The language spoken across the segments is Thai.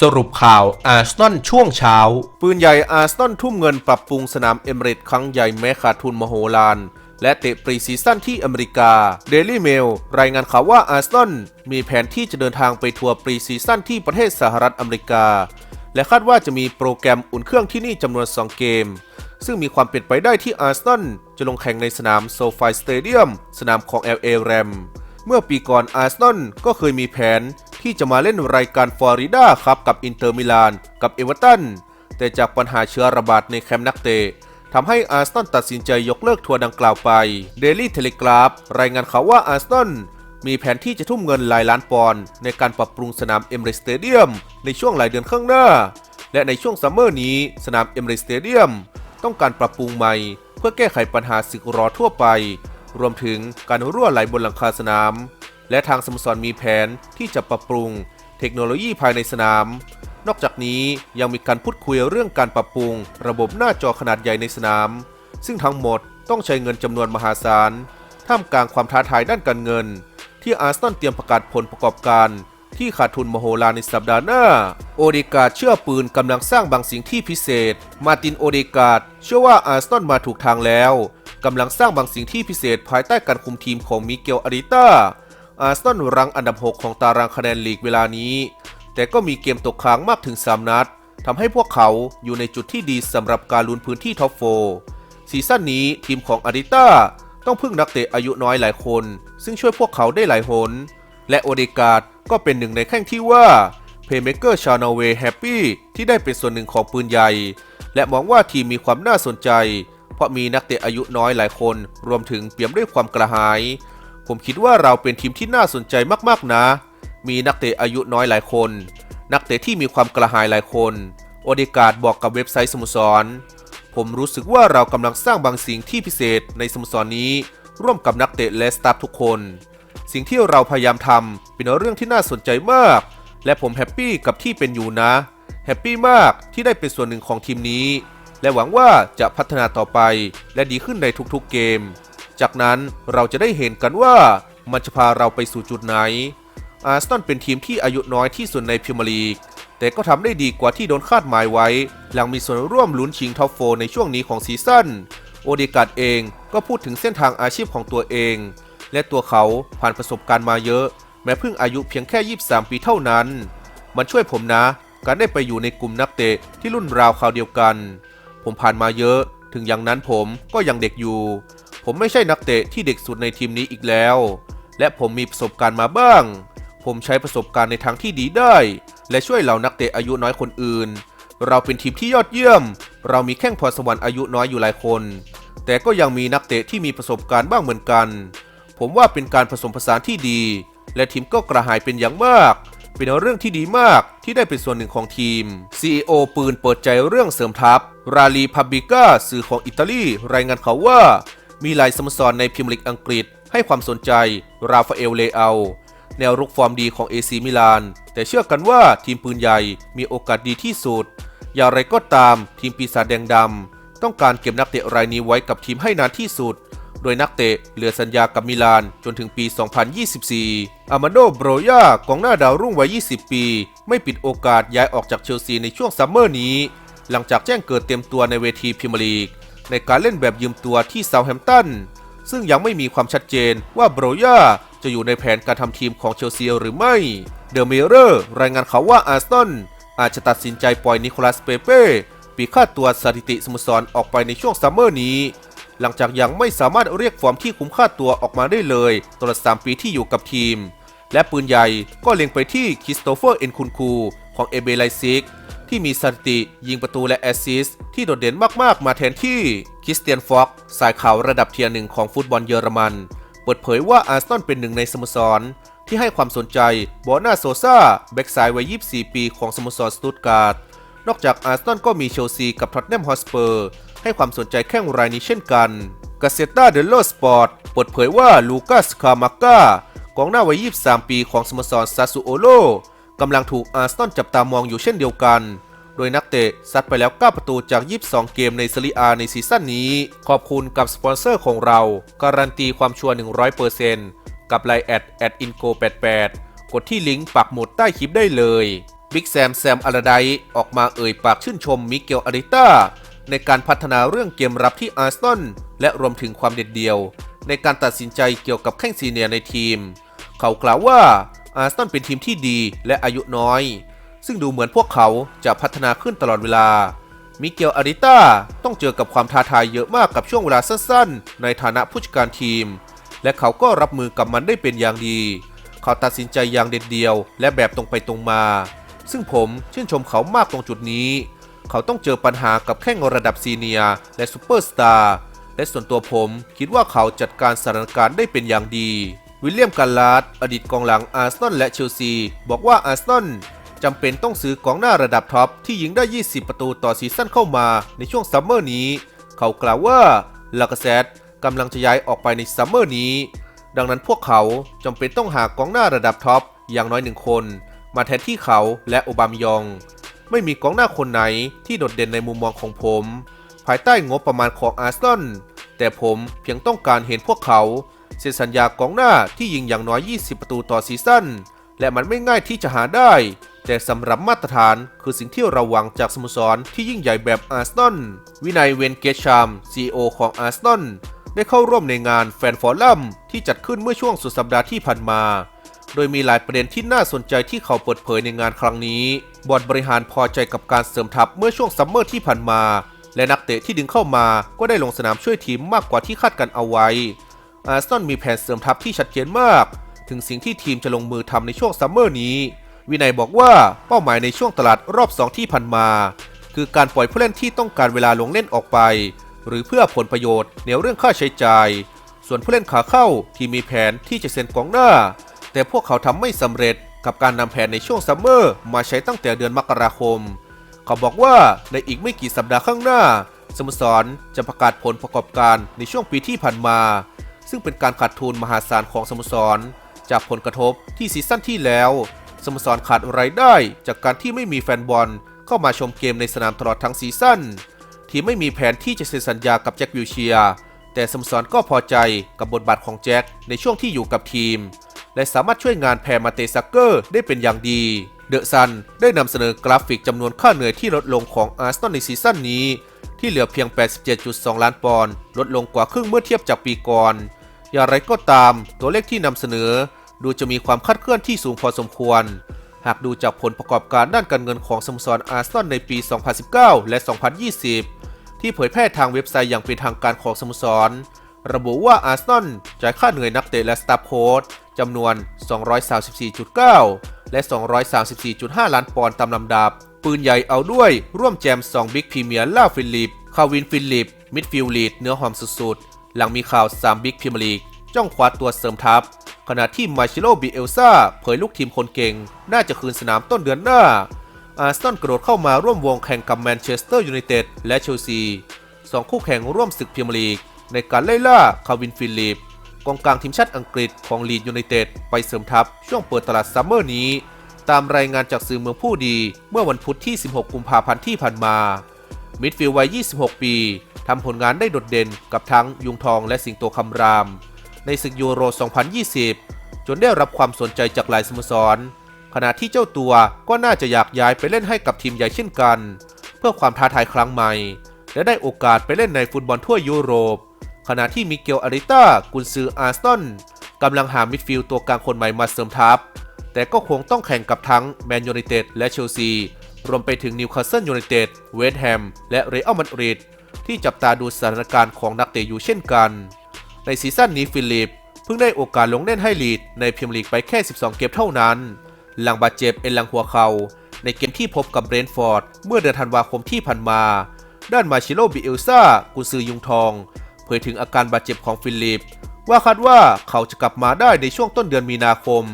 สรุปข่าวอาร์เซนช่วงเช้า ปืนใหญ่อาร์เซนทุ่มเงินปรับปรุงสนามเอเมเรตครั้งใหญ่แม้ขาดทุนมโหฬารและเตะปรีซีซั่นที่อเมริกา Daily Mail รายงานข่าวว่าอาร์เซนมีแผนที่จะเดินทางไปทัวร์ปรีซีซั่นที่ประเทศสหรัฐอเมริกา และคาดว่าจะมีโปรแกรมอุ่นเครื่องที่นี่จำนวน 2 เกม ซึ่งมีความเป็นไปได้ที่อาร์เซนจะลงแข่งในสนามโซฟายสเตเดียมสนามของ LA Ram เมื่อปีก่อนอาร์เซนอลก็เคยมีแผน ที่จะมาเล่นรายการฟลอริดาครับกับอินเตอร์มิลานกับเอเวอร์ตันแต่จากปัญหาเชื้อระบาดในแคมป์นักเตะทำให้อาร์เซนอลตัดสินใจยกเลิกทัวร์ดังกล่าวไป Daily Telegraph รายงานข่าวว่าอาร์เซนอลมีแผนที่จะทุ่มเงินหลายล้านปอนด์ในการปรับปรุงสนามเอเมเรสเตเดียมในช่วงหลายเดือนข้างหน้า และในช่วงซัมเมอร์นี้สนามเอเมเรสเตเดียมต้องการปรับปรุงใหม่ เพื่อแก้ไขปัญหาสึกรอทั่วไป รวมถึงการรั่วไหลบนหลังคาสนาม และทางสโมสรมีแผนที่จะปรับปรุงเทคโนโลยีภายในสนาม นอกจากนี้ยังมีการพูดคุยเรื่องการปรับปรุง ระบบหน้าจอขนาดใหญ่ในสนาม ซึ่งทั้งหมดต้องใช้เงินจำนวนมหาศาล ท่ามกลางความท้าทายด้านการเงิน ที่อาร์เซนอลเตรียมประกาศผลประกอบการ ที่ขาดทุนมโหฬารในสัปดาห์หน้า โอเดกาดเชื่อปืนกำลังสร้างบางสิ่งที่พิเศษ มาตินโอเดกาดเชื่อว่าอาร์เซนอลมาถูกทางแล้วกำลังสร้างบางสิ่งที่พิเศษภายใต้การคุมทีมของมิเกลอาริต้า อาร์เซนอลรังอันดับ 6 ของตารางคะแนนลีกเวลานี้ แต่ก็มีเกมตกค้างมากถึง 3 นัดทำให้พวกเขาอยู่ในจุดที่ดีสำหรับการลุ้นพื้นที่ท็อปโฟร์ซีซั่นนี้ทีมของอาริต้าต้องพึ่งนักเตะอายุน้อยหลายคน ซึ่งช่วยพวกเขาได้หลายหน และโอเดกาดก็เป็นหนึ่งในแข้งที่ว่าเพย์เมเกอร์ชาวนอร์เวย์แฮปปี้ที่ได้เป็นส่วนหนึ่งของปืนใหญ่ และมองว่าทีมมีความน่าสนใจ เพราะมีนักเตะอายุน้อยหลายคน รวมถึงเปี่ยมด้วยความกระหาย ผมคิดว่าเราเป็นทีมที่น่าสนใจมากๆนะ มีนักเตะอายุน้อยหลายคน นักเตะที่มีความกระหายหลายคน โอเดกาดบอกกับเว็บไซต์สโมสร ผมรู้สึกว่าเรากำลังสร้างบางสิ่งที่พิเศษในสโมสรนี้ ร่วมกับนักเตะและสตาฟทุกคน สิ่งที่เราพยายามทำเป็นเรื่องที่น่าสนใจมาก และผมแฮปปี้กับที่เป็นอยู่นะแฮปปี้มากที่ได้เป็นส่วนหนึ่งของทีมนี้ และหวังว่าจะพัฒนาต่อไปและดีขึ้นในทุกๆเกม จากนั้นเราจะได้เห็นกันว่ามันจะพาเราไปสู่จุดไหน อาร์เซนอลเป็นทีมที่อายุน้อยที่สุดในพรีเมียร์ลีก แต่ก็ทำได้ดีกว่าที่โดนคาดหมายไว้ หลังมีส่วนร่วมลุ้นชิงท็อปโฟในช่วงนี้ของซีซั่น โอเดการ์ดเองก็พูดถึงเส้นทางอาชีพของตัวเอง และตัวเขาผ่านประสบการณ์มาเยอะ แม้เพิ่งอายุเพียงแค่ 23 ปีเท่านั้น มันช่วยผมนะ การได้ไปอยู่ในกลุ่มนักเตะที่รุ่นราวคราวเดียวกัน ผมผ่านมาเยอะ ถึงอย่างนั้นผมก็ยังเด็กอยู่ ผมไม่ใช่นักเตะที่เด็กสุดในทีมนี้อีกแล้ว และผมมีประสบการณ์มาบ้าง ผมใช้ประสบการณ์ในทางที่ดีได้ และช่วยเหล่านักเตะอายุน้อยคนอื่น เราเป็นทีมที่ยอดเยี่ยม เรามีแข้งพรสวรรค์อายุน้อยอยู่หลายคน แต่ก็ยังมีนักเตะที่มีประสบการณ์บ้างเหมือนกัน ผมว่าเป็นการผสมผสานที่ดี และทีมก็กระหายเป็นอย่างมากเป็นเรื่องที่ดีมากที่ได้เป็นส่วนหนึ่งของทีม CEO ปืนเปิดใจเรื่องเสริมทัพ ราลีพับบิก้าสื่อของอิตาลี รายงานเขาว่า มีหลายสโมสรในพรีเมียร์ลีกอังกฤษ ให้ความสนใจราฟาเอลเลอาแนวรุกฟอร์มดีของเอซีมิลาน แต่เชื่อกันว่าทีมปืนใหญ่มีโอกาสดีที่สุด อย่างไรก็ตามทีมปีศาจแดงดำต้องการเก็บนักเตะรายนี้ไว้กับทีมให้นานที่สุด โดยนักเตะเหลือสัญญากับมิลานจนถึงปี 2024 อามาโดโบรยากองหน้าดาวรุ่งวัย 20 ปี ไม่ปิดโอกาสย้ายออกจากเชลซีในช่วงซัมเมอร์นี้ หลังจากแจ้งเกิดเต็มตัวในเวทีพรีเมียร์ลีก ในการเล่นแบบยืมตัวที่เซาแฮมป์ตัน ซึ่งยังไม่มีความชัดเจนว่าโบรยาจะอยู่ในแผนการทำทีมของเชลซีหรือไม่ เดอะเมเรอร์รายงานข่าวว่าอาร์เซนอาจจะตัดสินใจปล่อยนิโคลัสเปเป้ปีค่าตัวสถิติสโมสรออกไปในช่วงซัมเมอร์นี้ หลังจากยังไม่สามารถเรียกฟอร์มที่คุ้มค่าตัวออกมาได้เลยตลอด3ปีที่อยู่กับทีม และปืนใหญ่ก็เล็งไปที่คริสโตเฟอร์เอ็นคุนคูของเอเบไลซิก ที่มีสถิติยิงประตูและแอสซิสต์ที่โดดเด่นมากๆ มาแทนที่คริสเตียนฟ็อกซ์สายข่าวระดับเทียร์หนึ่งของฟุตบอลเยอรมัน เปิดเผยว่าอาร์เซนอลเป็นหนึ่งในสโมสร ที่ให้ความสนใจบอนาโซซาแบ็กซ้ายวัย 24 ปีของสโมสรสตุตการ์ดนอกจากอาร์เซนอลก็มีเชลซีกับท็อตแนมฮอสเปอร์ให้ความสนใจแข้งรายนี้เช่นกันกาเซตาเดลโลสปอร์ตเปิดเผยว่าลูกัสคามาก้ากองหน้าวัย 23 ปีของสโมสรซาซูโอโล กำลังถูกอาร์เซนอลจับตามองอยู่เช่นเดียวกัน โดยนักเตะซัดไปแล้ว 9 ประตูจาก 22 เกมในซีรีอาในซีซั่นนี้ ขอบคุณกับสปอนเซอร์ของเรา การันตีความชัวร์ 100%กับไลน์แอดแอดอินโก88กดที่ลิงก์ปักหมุดใต้คลิปได้เลยบิ๊กแซมแซมอาราไดออกมาเอ่ยปากชื่นชมมิเกลอาริต้าในการพัฒนาเรื่องเกมรับที่อาร์เซนอลและรวมถึงความเด็ดเดี่ยว ในการตัดสินใจเกี่ยวกับแข้งซีเนียในทีม เขากล่าวว่า อาร์เซนเป็นทีมที่ดีและอายุน้อย ซึ่งดูเหมือนพวกเขาจะพัฒนาขึ้นตลอดเวลา มิเกลอาริต้าต้องเจอกับความท้าทายเยอะมากกับช่วงเวลาสั้นๆ ในฐานะผู้จัดการทีม และเขาก็รับมือกับมันได้เป็นอย่างดี เขาตัดสินใจอย่างเด็ดเดียว และแบบตรงไปตรงมา ซึ่งผมชื่นชมเขามากตรงจุดนี้ เขาต้องเจอปัญหากับแข้งระดับซีเนียร์และซูเปอร์สตาร์และส่วนตัวผมคิดว่าเขาจัดการสถานการณ์ได้เป็นอย่างดี วิลเลียมการลาดอดีตกองหลังอาร์เซนอลและเชลซี บอกว่าอาร์เซนอลจำเป็นต้องซื้อกองหน้าระดับท็อปที่ยิงได้ 20 ประตูต่อซีซั่นเข้ามาในช่วงซัมเมอร์นี้ เขากล่าวว่าลากาเซตกำลังจะย้ายออกไปในซัมเมอร์นี้ ดังนั้นพวกเขาจำเป็นต้องหากองหน้าระดับท็อปอย่างน้อยหนึ่งคน มาแทนที่เขาและโอบามยอง ไม่มีกองหน้าคนไหนที่โดดเด่นในมุมมองของผม ภายใต้งบประมาณของอาร์เซนอลแต่ผมเพียงต้องการเห็นพวกเขา เซ็นสัญญากองหน้าที่ยิงอย่างน้อย 20 ประตูต่อซีซั่น และมันไม่ง่ายที่จะหาได้ แต่สำหรับมาตรฐานคือสิ่งที่เราหวังจากสโมสรที่ยิ่งใหญ่แบบอาร์เซนอล วินัยเวนเกชาม CEO ของอาร์เซนอลได้เข้าร่วมในงานแฟนฟอรัมที่จัดขึ้นเมื่อช่วงสุดสัปดาห์ที่ผ่านมา โดยมีหลายประเด็นที่น่าสนใจที่เขาเปิดเผยในงานครั้งนี้ บอร์ดบริหารพอใจกับการเสริมทัพเมื่อช่วงซัมเมอร์ที่ผ่านมา และนักเตะที่ดึงเข้ามาก็ได้ลงสนามช่วยทีมมากกว่าที่คาดกันเอาไว้ อาร์เซนอลมีแผนเสริมทัพที่ชัดเจนมาก ถึงสิ่งที่ทีมจะลงมือทำในช่วงซัมเมอร์นี้ วินัยบอกว่าเป้าหมายในช่วงตลาดรอบ 2 ที่ผ่านมา คือการปล่อยผู้เล่นที่ต้องการเวลาลงเล่นออกไป หรือเพื่อผลประโยชน์ในเรื่องค่าใช้จ่าย ส่วนผู้เล่นขาเข้าที่มีแผนที่จะเซ็นกองหน้า แต่พวกเขาทำไม่สำเร็จกับการนำแผนในช่วงซัมเมอร์มาใช้ตั้งแต่เดือนมกราคม เขาบอกว่าในอีกไม่กี่สัปดาห์ข้างหน้า สโมสรจะประกาศผลประกอบการในช่วงปีที่ผ่านมา ซึ่งเป็นการขาดทุนมหาศาลของสโมสร จากผลกระทบที่ซีซั่นที่แล้วสโมสรขาดรายได้จากการที่ไม่มีแฟนบอลเข้ามาชมเกมในสนามตลอดทั้งซีซั่นที่ไม่มีแผนที่จะเซ็นสัญญากับแจ็ควิลเชีย แต่สโมสรก็พอใจกับบทบาทของแจ็คในช่วงที่อยู่กับทีม และสามารถช่วยงานแพรมาเตซักเกอร์ได้เป็นอย่างดีเดอะซันได้นำเสนอกราฟิกจำนวนค่าเหนื่อยที่ลดลงของอาร์เซนอลในซีซั่นนี้ ที่เหลือเพียง 87.2 ล้านปอนด์ลดลงกว่าครึ่งเมื่อเทียบจากปีก่อน อย่างไรก็ตามตัวเลขที่นำเสนอ ดูจะมีความคาดเคลื่อนที่สูงพอสมควร หากดูจากผลประกอบการด้านการเงินของสโมสรอาร์เซนอลในปี 2019 และ 2020 ที่เผยแพร่ทางเว็บไซต์อย่างเป็นทางการของสโมสร ระบุว่าอาร์เซนอลจ่ายค่าเหนื่อยนักเตะและสตาฟโค้ชจำนวน 234.9 และ 234.5 ล้านปอนด์ตามลำดับ ปืนใหญ่เอาด้วยร่วมแจม 2 บิ๊กพรีเมียร์ล่าฟิลิป คาวินฟิลิป มิดฟิลลีดเนื้อหอมสุดๆ หลังมีข่าว3บิ๊กพรีเมียร์ลีกจ้องคว้าตัวเสริมทัพ ขณะที่มาชิโลบิเอลซาเผยลูกทีมคนเก่ง น่าจะคืนสนามต้นเดือนหน้า อาร์เซนอลกระโดดเข้ามาร่วมวงแข่งกับแมนเชสเตอร์ยูไนเต็ดและเชลซีสองคู่แข่งร่วมศึกพรีเมียร์ลีก ในการไล่ล่าคาวินฟิลิปกองกลางทีมชาติอังกฤษของลีดยูไนเต็ดไปเสริมทัพช่วงเปิดตลาดซัมเมอร์นี้ ตามรายงานจากสื่อเมืองผู้ดี เมื่อวันพุธที่ 16 กุมภาพันธ์ที่ผ่านมา มิดฟิลด์วัย 26 ปี ทำผลงานได้โดดเด่นกับทั้งยุงทองและสิงโตคำราม ในศึกยูโร 2020 จนได้รับความสนใจจากหลายสโมสร ขณะที่เจ้าตัวก็น่าจะอยากย้ายไปเล่นให้กับทีมใหญ่เช่นกัน เพื่อความท้าทายครั้งใหม่ และได้โอกาสไปเล่นในฟุตบอลทั่วยุโรป ขณะที่มิเกลอาริต้ากุนซืออาร์สตันกำลังหามิดฟิลด์ตัวกลางคนใหม่มาเสริมทัพ แต่ก็คงต้องแข่งกับทั้งแมนยูไนเต็ดและเชลซีรวมไปถึงนิวคาสเซิลยูไนเต็ด เวสต์แฮม และเรอัลมาดริด ที่จับตาดูสถานการณ์ของนักเตะอยู่เช่นกัน ในซีซั่นนี้ฟิลิปเพิ่งได้โอกาสลงเล่นให้ลีดในพรีเมียร์ลีกไปแค่ 12 เกมเท่านั้น หลังบาดเจ็บเอ็นหลังหัวเขา่าในเกมที่พบกับเบรนฟอร์ดเมื่อเดือนธันวาคมที่ผ่านมา ด้านมาชิโลบิเอลซากุนซือยุงทอง เผยถึงอาการบาดเจ็บของฟิลิป ว่าคาดว่าเขาจะกลับมาได้ในช่วงต้นเดือนมีนาคม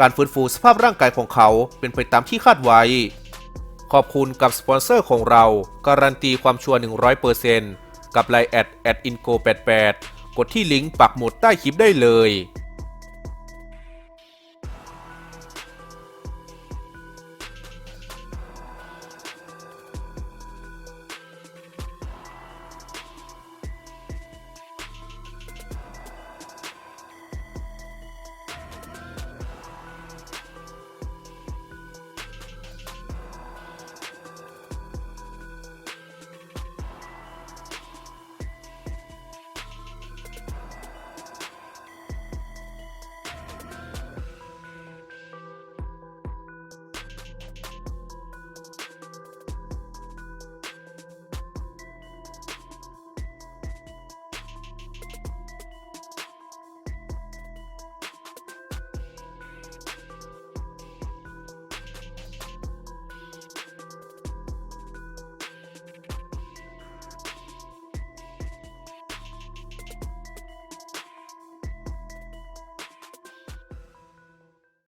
การฟื้นฟูสภาพร่างกายของเขาเป็นไปตามที่คาดไว้ ขอบคุณกับสปอนเซอร์ของเรา การันตีความชัวร์100%กับไลน์แอดแอดอินโก88กดที่ลิงก์ปักหมุดใต้คลิปได้เลย